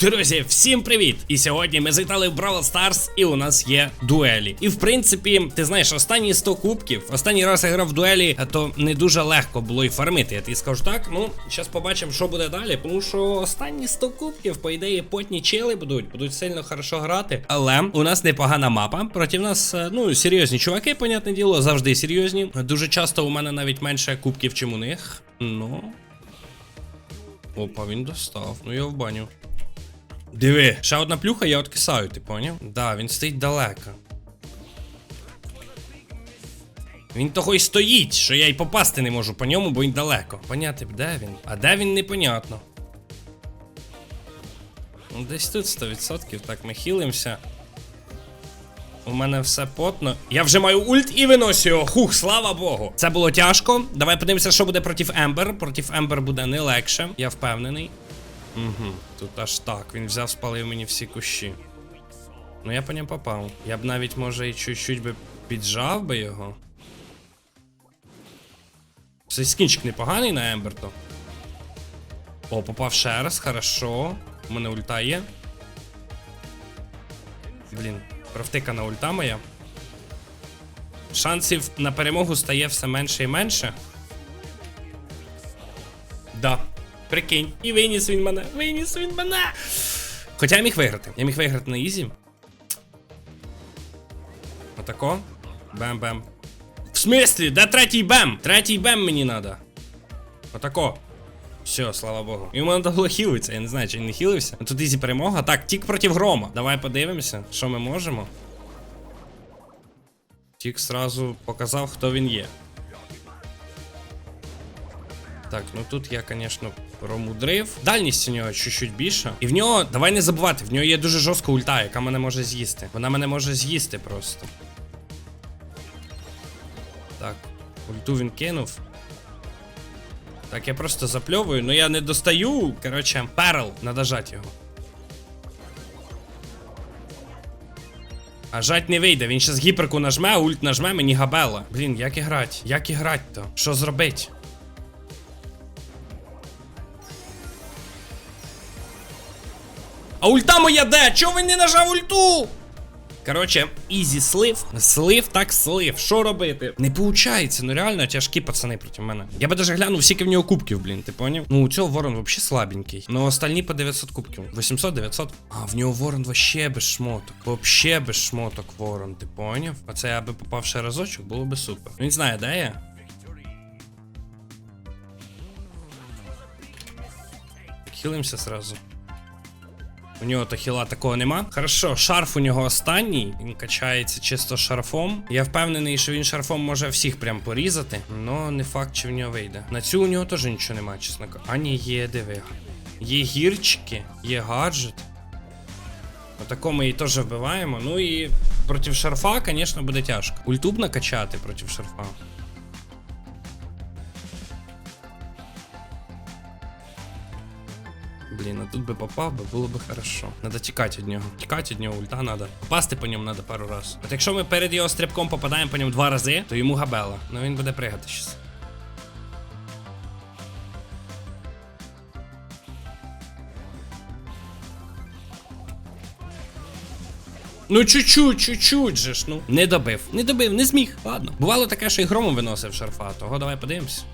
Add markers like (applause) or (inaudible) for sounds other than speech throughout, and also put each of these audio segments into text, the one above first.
Друзі, всім привіт! І сьогодні ми завітали в Brawl Stars, і у нас є дуелі. І в принципі, ти знаєш, останні 100 кубків, останній раз я грав в дуелі, то не дуже легко було і фармити. Я тобі скажу так. Ну, зараз побачимо, що буде далі. Тому що останні 100 кубків, по ідеї, потні чели будуть, будуть сильно хорошо грати. Але у нас непогана мапа. Проти нас, е, ну, серйозні чуваки, понятне діло, завжди серйозні. Дуже часто у мене навіть менше кубків, чим у них. Ну. Опа, він достав. Ну я в баню. Диви, ще одна плюха, я откисаю, ти поняв? Да, він стоїть далеко. Він того й стоїть, що я й попасти не можу по ньому, бо він далеко. Поняти б, де він? А де він непонятно. Ну, десь тут 100%. Так, ми хілимося. У мене все потно. Я вже маю ульт і виносю його. Хух, слава Богу. Це було тяжко. Давай подивимося, що буде проти Ембер. Проти Ембер буде не легше, я впевнений. Угу, тут аж так. Він взяв, спалив мені всі кущі. Ну я по ньому попав. Я б навіть, може, і чуть-чуть би піджав би його. Цей скінчик непоганий на Емберто. О, попав ще раз, хорошо. У мене ульта є. Блін, провтикана ульта моя. Шансів на перемогу стає все менше і менше. Прикинь. І виніс він мене. Виніс він мене. Хоча я міг виграти. Я міг виграти на ізі. Отако. Бем-бем. В смислі? Де третій бем? Третій бем мені надо. Отако. Все, слава Богу. Йому треба було хілитися, я не знаю, чи він не хілився. Тут ізі перемога. Так, тік проти грома. Давай подивимося, що ми можемо. Тік сразу показав, хто він є. Так, ну тут я, звісно, промудрив. Дальність у нього чуть-чуть більша. І в нього, давай не забувати, в нього є дуже жорстка ульта, яка мене може з'їсти. Вона мене може з'їсти просто. Так, ульту він кинув. Так, я просто запльовую, но я не достаю. Коротше, перл, надо жать його. А жать не вийде, він щас гіперку нажме, ульт нажме, мені габела. Блін, як і? Як і грать то? Що зробить? А ульта моя де? Чого він не нажав ульту? Коротше, ізі слив. Слив так слив. Що робити? Не получається, ну реально тяжкі пацани проти мене. Я би даже глянув, скільки в нього кубків, блін, ти поняв? Ну у цього ворон вообще слабенький. Ну остальні по 900 кубків. 800, 900. А в нього ворон вообще без шмоток. Вообще без шмоток ворон, ти поняв? Оце я би попав ще разочок, було би супер. Він знає, де я? Хілимося сразу. У нього то хіла такого нема. Хорошо, шарф у нього останній. Він качається чисто шарфом. Я впевнений, що він шарфом може всіх прям порізати. Но не факт, чи в нього вийде. На цю у нього теж нічого немає, чесно кажучи. А ні, є, диви. Є гірчики, є гаджет. Отако ми її теж вбиваємо. Ну і проти шарфа, звісно, буде тяжко. Ультуб накачати проти шарфа. Блін, а тут би попав би, було би хорошо. Надо тікати від нього. Тікати від нього, ульта надо. Попасти по ньому надо пару раз. От якщо ми перед його стрибком попадаємо по ньому два рази, то йому габела. Ну він буде пригати щас. Ну чуть-чуть, чуть-чуть же ж, ну. Не добив. Не добив, не зміг. Ладно. Бувало таке, що і громом виносив шарфа, того давай подивимось.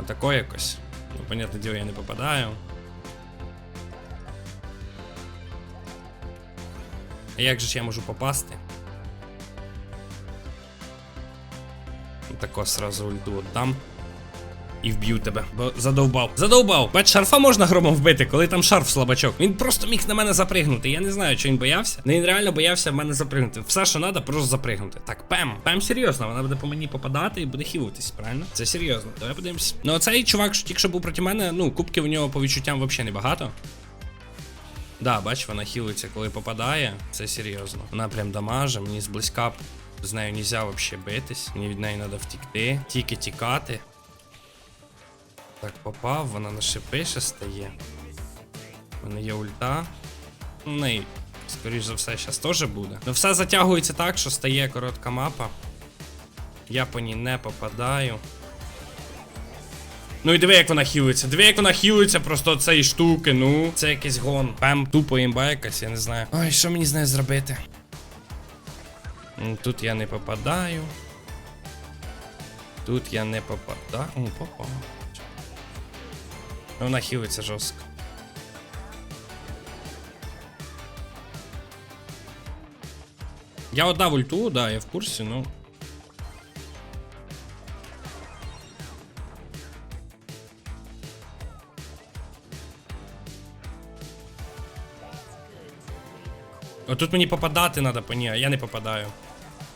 Отако якось. Ну, понятне діло, я не попадаю. А як же ж я можу попасти? Тако сразу ульду отдам. І вб'ю тебе, бо задовбав. Задовбав! Бач, шарфа можна громом вбити, коли там шарф слабачок. Він просто міг на мене запригнути. Я не знаю, чи він боявся. але він реально боявся в мене запригнути. Все, що треба, просто запригнути. Так, пем. Пем серйозно, вона буде по мені попадати і буде хілитись, правильно? Це серйозно. Давай подивимось. Ну, оцей чувак, що тільки що був проти мене, ну, кубків у нього по відчуттям взагалі небагато. Да, бач, вона хілиться, коли попадає. Це серйозно. Вона прям дамаже, мені зблизька з нею нельзя вообще битись. Мені від неї треба втікти. Тільки тікати. Так, попав, вона на шипи ще стає. У мене є ульта. Ну, в неї, скоріш за все, зараз теж буде. Ну все затягується так, що стає коротка мапа. Я по ній не попадаю. Ну і диви, як вона хілиться. Диви, як вона хілиться просто цієї штуки. Ну, це якийсь гон. Пем, тупо імба якась, я не знаю. Ой, що мені з нею зробити? Тут я не попадаю. Тут я не попадаю. Попав. Вона хілиться жорстко. Я отдав ульту, да, я в курсі, ну. Отут мені попадати треба по ній, а я не попадаю.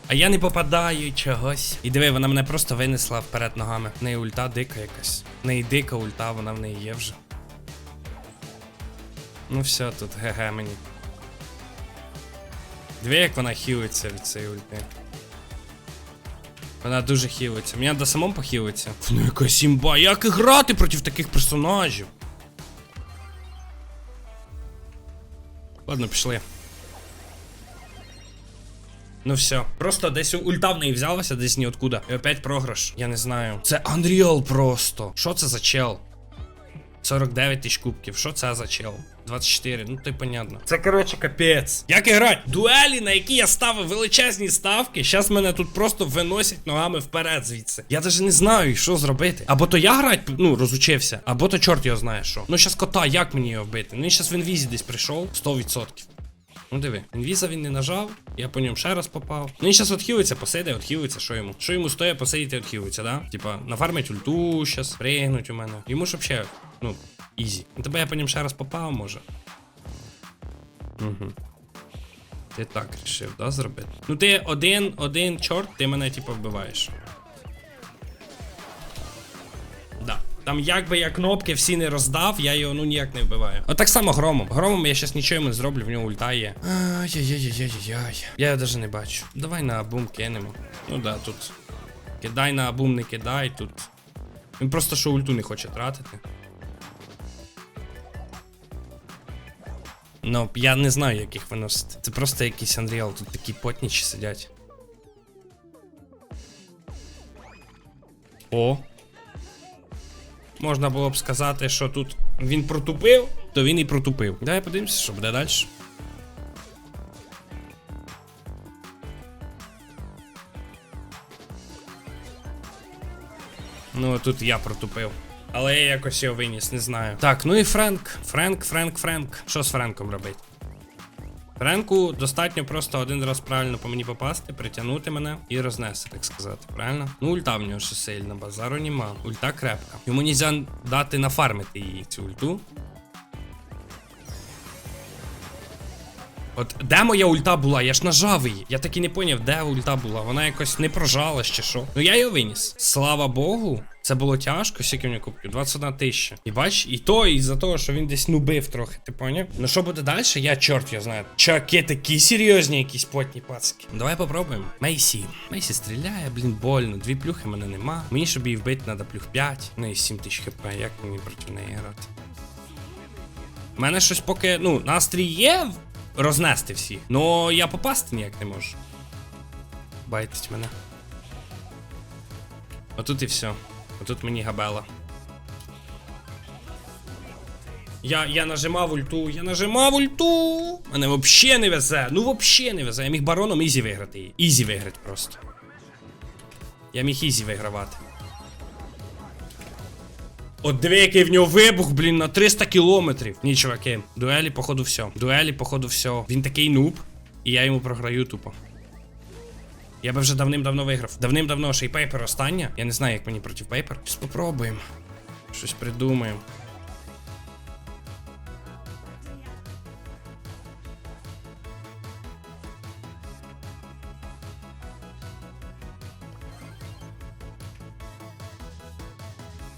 А я не попадаю чогось. І диви, вона мене просто винесла вперед ногами. В неї ульта дика якась. В неї дика ульта, вона в неї є вже. Ну все, тут ГГ мені. Диви, як вона хілиться від цієї ульти. Вона дуже хілиться. Мені треба самому похилитися. Ну якась імба, як грати проти таких персонажів? Ладно, пішли. Ну все. Просто десь ульта в неї взялася, десь ніоткуда. І опять програш. Я не знаю. Це Unreal просто. Що це за чел? 49 тисяч кубків. Що це за чел? 24, ну ти понятно. Це коротше капець. Як грати? Дуелі, на які я ставив величезні ставки, зараз мене тут просто виносять ногами вперед звідси. Я навіть не знаю, що зробити. Або то я грати, ну, розучився, або то чорт його знає що. Ну зараз кота, як мені його вбити? Ну він зараз в інвізі десь прийшов 100%. Ну диви, інвіза він не нажав, я по ньому ще раз попав. Ну він зараз отхилиться, посиде, отхилиться, що йому? Що йому стоїть посидіти, отхилиться, да? Типа, нафармить ульту, щас, пригнуть у мене. Йому ж взагалі, ну, ізі. Ну тебе я по ньому ще раз попав, може. Угу. Ти так рішив, да, зробити? Ну ти один, один чорт, ти мене, типа, вбиваєш. Там як би я кнопки всі не роздав, я його ну ніяк не вбиваю. От так само громом. Громом я щас нічого не зроблю, в нього ульта є. Ай-яй-яй-яй-яй. Я його даже не бачу. Давай на абум кинемо. Ну да, тут. Кидай на абум, не кидай тут. Він просто що ульту не хоче тратити. Ну, я не знаю, як їх виносити. Це просто якийсь Unreal, тут такі потнічі сидять. О. Можна було б сказати, що тут він протупив, то він і протупив. Давай подивимося, що буде далі. Ну, тут я протупив. Але я якось його виніс, не знаю. Так, ну і Френк. Френк, Френк, Френк. Що з Френком робити? Френку достатньо просто один раз правильно по мені попасти, притягнути мене і рознести, так сказати. Правильно? Ну, ульта в нього ще сильна, базару нема. Ульта крепка. Йому нельзя дати нафармити її цю ульту. От де моя ульта була? Я ж нажав її. Я так і не поняв, де ульта була. Вона якось не прожалась чи що. Ну я її виніс. Слава Богу. Це було тяжко, скільки мені купив? 21 тисяча. І бач, і то із-за того, що він десь нубив трохи, ти поняв? Ну що буде далі? Я чорт його знаю. Чаки такі серйозні, якісь потні пацки. Давай попробуємо. Мейсі. Мейсі стріляє, блін, больно. Дві плюхи мене нема. Мені, щоб її вбити, треба плюх 5. Ну і 7 тисяч хп. Як мені проти неї грати? У мене щось поки, ну, настрій є рознести всіх. Ну я попасти ніяк не можу. Байтить мене. Отут і все. Отут мені габела. Я я нажимав ульту, я нажимав ульту. Мене вообще не везе. Ну вообще не везе. Я міг бароном ізі виграти її. Ізі виграти просто. Я міг ізі вигравати. От диви, який в нього вибух, блін, на 300 кілометрів. Ні, чуваки, дуелі, походу, все. Дуелі, походу, все. Він такий нуб, і я йому програю тупо. Я би вже давним-давно виграв. Давним-давно ще й пейпер остання. Я не знаю, як мені проти пейпер. Щось попробуємо. Щось придумаємо.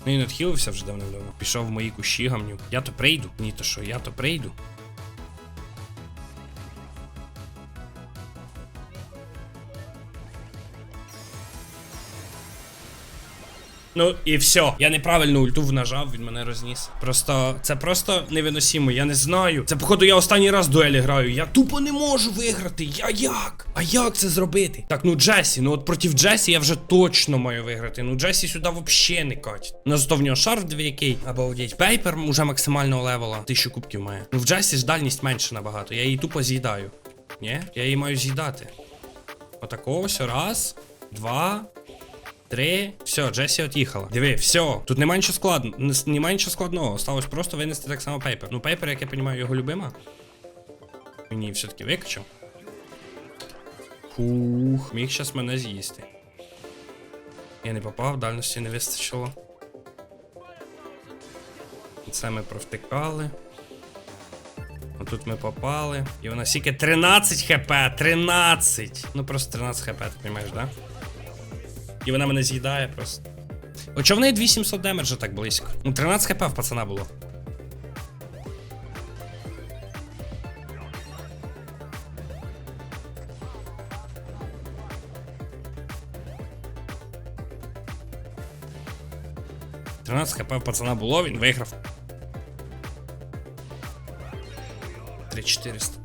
Ну він відхилився вже давним-давно. Пішов в мої кущі гамнюк. Я то прийду. Ні, то що, я то прийду. Ну і все. Я неправильно ульту нажав, він мене розніс. Просто це просто невиносимо. Я не знаю. Це, походу, я останній раз дуелі граю. Я тупо не можу виграти. Я як? А як це зробити? Так, ну Джесі, ну от проти Джесі я вже точно маю виграти. Ну Джесі сюди взагалі не катить. Ну зато в нього шарф двоякий. Обалдеть. Пейпер уже максимального левела. Тисячу кубків має. Ну в Джесі ж дальність менше набагато. Я її тупо з'їдаю. Ні? Я її маю з'їдати. Отакого все. Раз, два. Три. Все, Джесі от'їхала. Диви, все. Тут немає нічого складного. Немає нічого складного. Осталось просто винести так само пейпер. Ну, пейпер, як я розумію, його любима. Мені все-таки викачав. Фух, міг щас мене з'їсти. Я не попав, дальності не вистачило. Це ми провтикали. Отут ми попали. І вона скільки 13 хп! 13! Ну просто 13 хп, ти розумієш, да? І вона мене з'їдає просто. Чого в неї 2700 демеджа так близько? Ну, 13 хп в пацана було. Хп в пацана було, він виграв. 3400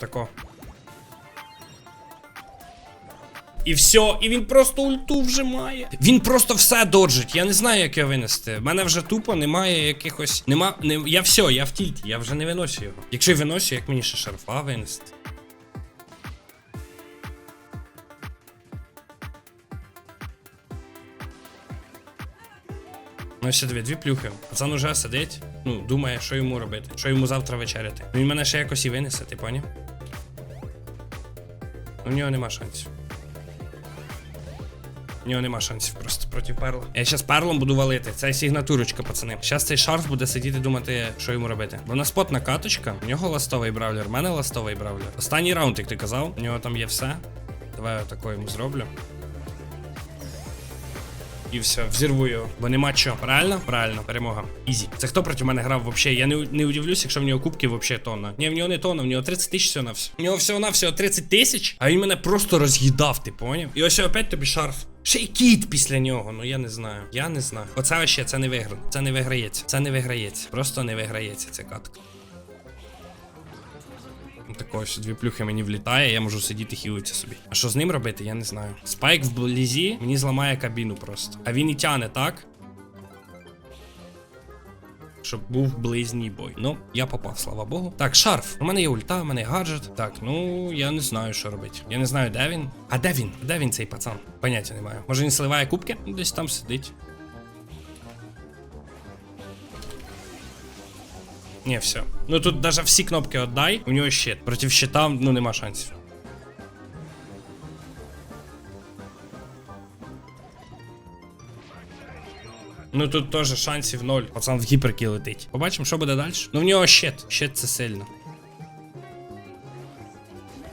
Отако. І все, і він просто ульту вжимає. Він просто все доджить. Я не знаю, як його винести. В мене вже тупо немає якихось. Нема. Не... Я все, я в тільті, я вже не виносю його. Якщо й виносю, як мені ще шарфа винести? Ну, ще дві, дві плюхи. Пацан уже сидить, ну, думає, що йому робити, що йому завтра вечеряти. Він мене ще якось і винесе, ти поняв? У нього нема шансів. У нього нема шансів просто проти перла. Я зараз перлом буду валити. Це сигнатурочка, пацани. Зараз цей шарф буде сидіти думати, що йому робити. Бо на спотна каточка, у нього ластовий бравлер, в мене ластовий бравлер. Останній раунд, як ти казав, у нього там є все. Давай я такою йому зроблю. І все, взірву його. Бо нема чого. Правильно? Правильно, перемога. Ізі. Це хто проти мене грав вообще? Я не, не удивлюсь, якщо в нього кубки вообще тонна. Ні, в нього не тонна, в нього 30 тисяч всього на все. В нього всього на всього 30 тисяч, а він мене просто роз'їдав, ти поняв? І ось опять тобі шарф. Ще й кіт після нього, ну я не знаю. Я не знаю. Оце вообще це не виграно. Це не виграється. Це не виграється. Просто не виграється ця катка. Такого що дві плюхи мені влітає, я можу сидіти хілитися собі. А що з ним робити, я не знаю. Спайк вблизі мені зламає кабіну просто. А він і тяне, так? Щоб був близній бой. Ну, я попав, слава Богу. Так, шарф. У мене є ульта, у мене є гаджет. Так, ну я не знаю, що робити. Я не знаю, де він. А де він? Де він цей пацан? Поняття не маю. Може він сливає кубки? Десь там сидить. Ні, все. Ну тут даже всі кнопки віддай, у нього щит. Проти щита, ну нема шансів. Ну тут теж шансів ноль. Пацан в гіперки летить. Побачимо, що буде далі. Ну в нього щит. Щит це сильно.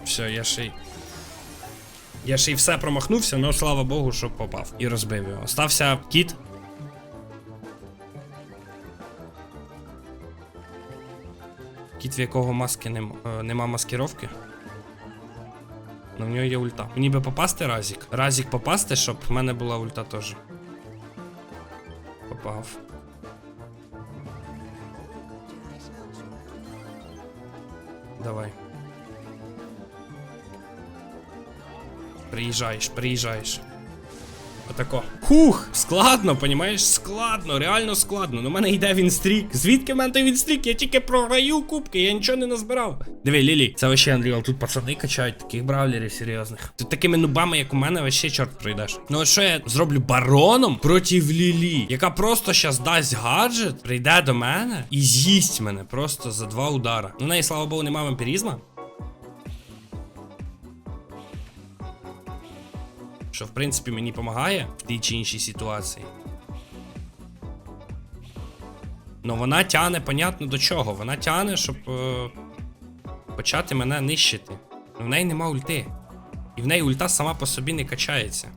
Все, я ще й. Я ще й все промахнувся, але слава Богу, що попав. І розбив його. Остався кіт. Кіт, в якого маски нема, е, нема маскировки. Ну в нього є ульта. Мені би попасти Разік. Разік попасти, щоб в мене була ульта теж. Попав. Давай. Приїжджаєш, приїжджаєш. Отако. Хух! Складно, понімаєш? Складно, реально складно. Ну, в мене йде він стрік. Звідки в мене той він стрік? Я тільки програю кубки, я нічого не назбирав. Диви, Лілі, це вообще Unreal. Тут пацани качають таких бравлерів серйозних. Тут такими нубами, як у мене, вообще чорт пройдеш. Ну що я зроблю бароном проти Лілі, яка просто щас дасть гаджет, прийде до мене і з'їсть мене просто за два удара. Ну, неї, слава Богу, немає вампірізма. Що в принципі мені допомагає в тій чи іншій ситуації. Ну вона тяне, понятно до чого. Вона тяне, щоб е, почати мене нищити. Ну в неї нема ульти. І в неї ульта сама по собі не качається.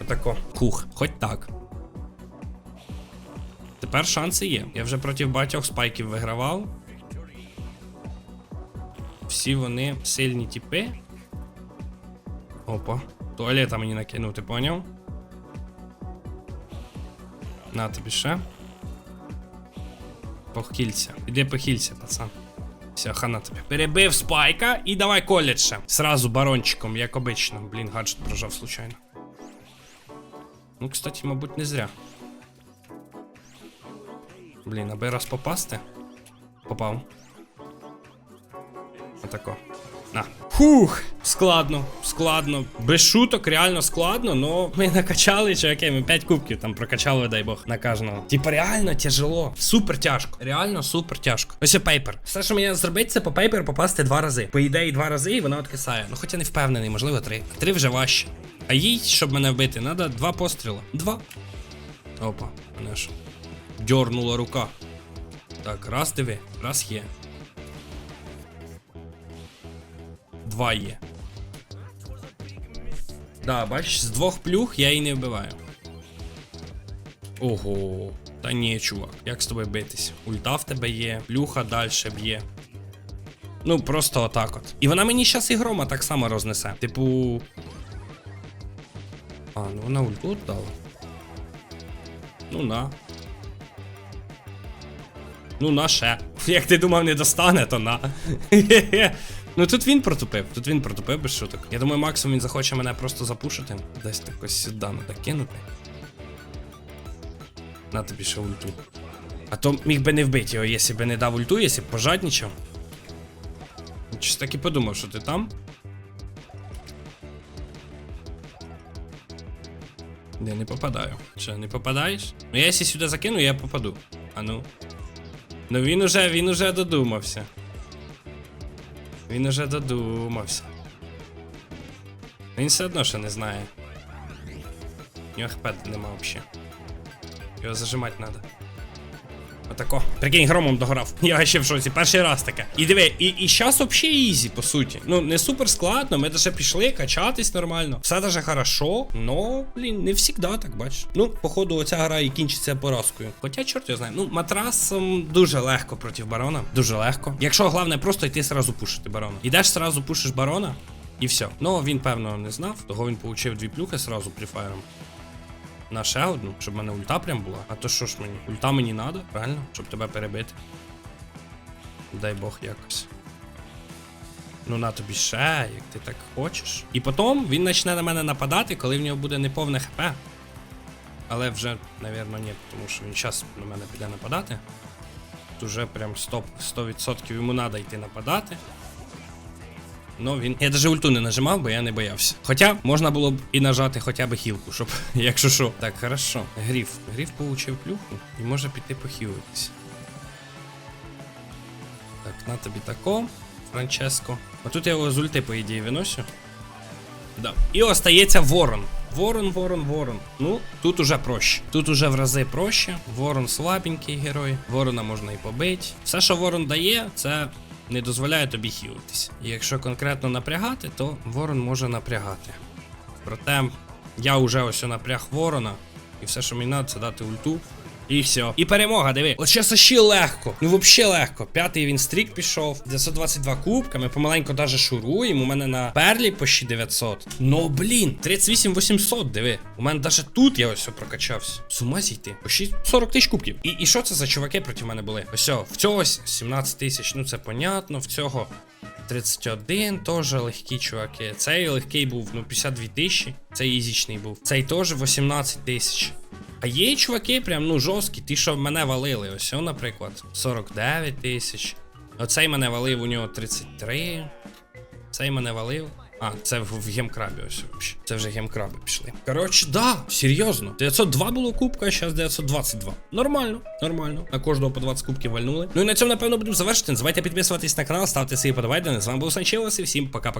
Отако. Хух, хоч так. Тепер шанси є. Я вже проти багатьох спайків вигравав. всі вони сильні тіпи. Опа. Туалета мені накинути, поняв? На тобі ще. Похилься. Іди похилься, пацан. Все, хана тобі. Перебив спайка і давай колять. Сразу барончиком, як обично. Блін, гаджет прожав случайно. Ну, кстати, мабуть, не зря. Блін, аби раз попасти. Попав. Отако. На. Фух, складно, складно. Без шуток, реально складно, но ми накачали, чуваки, ми 5 кубків там прокачали, дай Бог, на кожного. Типа реально тяжело. Супер тяжко. Реально супер тяжко. Ось і пейпер. Все, що мені зробити, це по пейпер попасти два рази. По ідеї, два рази, і вона откисає. Ну хоча не впевнений, можливо, три. Три вже важче. А їй, щоб мене вбити, треба два постріли. Два. Опа, мене ж. Дьорнула рука. Так, раз диви, раз є. Два є. Да, бачиш, з двох плюх я її не вбиваю. Ого. Та ні, чувак, як з тобою битись? Ульта в тебе є, плюха далі б'є. Ну, просто отак от. І вона мені щас і грома так само рознесе. Типу. А, ну вона ульту дала. Ну на. Ну на ще. (laughs) Як ти думав, не достане, то на. (laughs) Ну тут він протупив, тут він протупив без шуток. Я думаю, максимум він захоче мене просто запушити. Десь так ось сюди треба кинути. На тобі ще ульту. А то міг би не вбити його, якщо б не дав ульту, якщо б пожадничав. Щось так і подумав, що ти там. Не, не попадаю. Що, не попадаєш? Ну, я якщо сюди закину, я попаду. А ну. Ну він уже, він уже додумався. Він уже додумався. Він все одно ще не знає. У нього хп нема взагалі. Його зажимати треба. Отако. Прикинь, громом дограв. (laughs) Я ще в шоці. Перший раз таке. І диви, і, і щас взагалі ізі, по суті. Ну, не супер складно, ми даже пішли качатись нормально. Все даже хорошо, но, блін, не завжди так, бачиш. Ну, походу, оця гра і кінчиться поразкою. Хоча, чорт я знаю. Ну, матрасом дуже легко проти барона. Дуже легко. Якщо головне, просто йти сразу пушити барона. Ідеш сразу пушиш барона. І все. Ну, він, певно, не знав, того він получив дві плюхи сразу префайром. На ще одну, щоб в мене ульта прям була. А то що ж мені? Ульта мені надо, правильно? Щоб тебе перебити. Дай Бог якось. Ну на тобі ще, як ти так хочеш. І потім він почне на мене нападати, коли в нього буде неповне хп. Але вже, напевно, ні, тому що він зараз на мене піде нападати. Тут уже прям 100%, 100% йому треба йти нападати. Ну, він. Я даже ульту не нажимав, бо я не боявся. Хоча можна було б і нажати хоча б хілку, щоб, (laughs) якщо що. Так, хорошо. Гріф. Гріф получив плюху і може піти похилитись. Так, на тобі тако, Франческо. А тут я його з ульти, по ідеї, виносю. Да. І остається ворон. Ворон, ворон, ворон. Ну, тут уже проще. Тут уже в рази проще. Ворон слабенький герой. Ворона можна і побити. Все, що ворон дає, це не дозволяє тобі хілитись. І якщо конкретно напрягати, то ворон може напрягати. Проте я вже ось напряг ворона, і все, що мені треба, це дати ульту. І все. І перемога, диви. От ще легко. Ну взагалі легко. П'ятий він стрік пішов. 922 кубка. Ми помаленько даже шуруємо. У мене на перлі почти 900. Ну блін, 38 800, диви. У мене даже тут я ось прокачався. З ума зійти. Почти 40 тисяч кубків. І, і що це за чуваки проти мене були? Ось, в цього 17 тисяч. Ну це понятно. В цього 31, теж легкі чуваки. Цей легкий був, ну 52 тисячі. Цей ізічний був. Цей теж 18 тисяч. А є чуваки, прям ну жорсткі, ті, що мене валили. Ось, наприклад, 49 тисяч. Оцей мене валив, у нього 33. Цей мене валив. А, це в, в гемкрабі ось. вообще. Це вже гемкраби пішли. Коротше, да, серйозно. 902 було кубка, а зараз 922. Нормально, нормально. На кожного по 20 кубків вальнули. Ну і на цьому, напевно, будемо завершити. Не забувайте підписуватись на канал, ставте свої подобайки. З вами був Санчелос і всім пока-пока.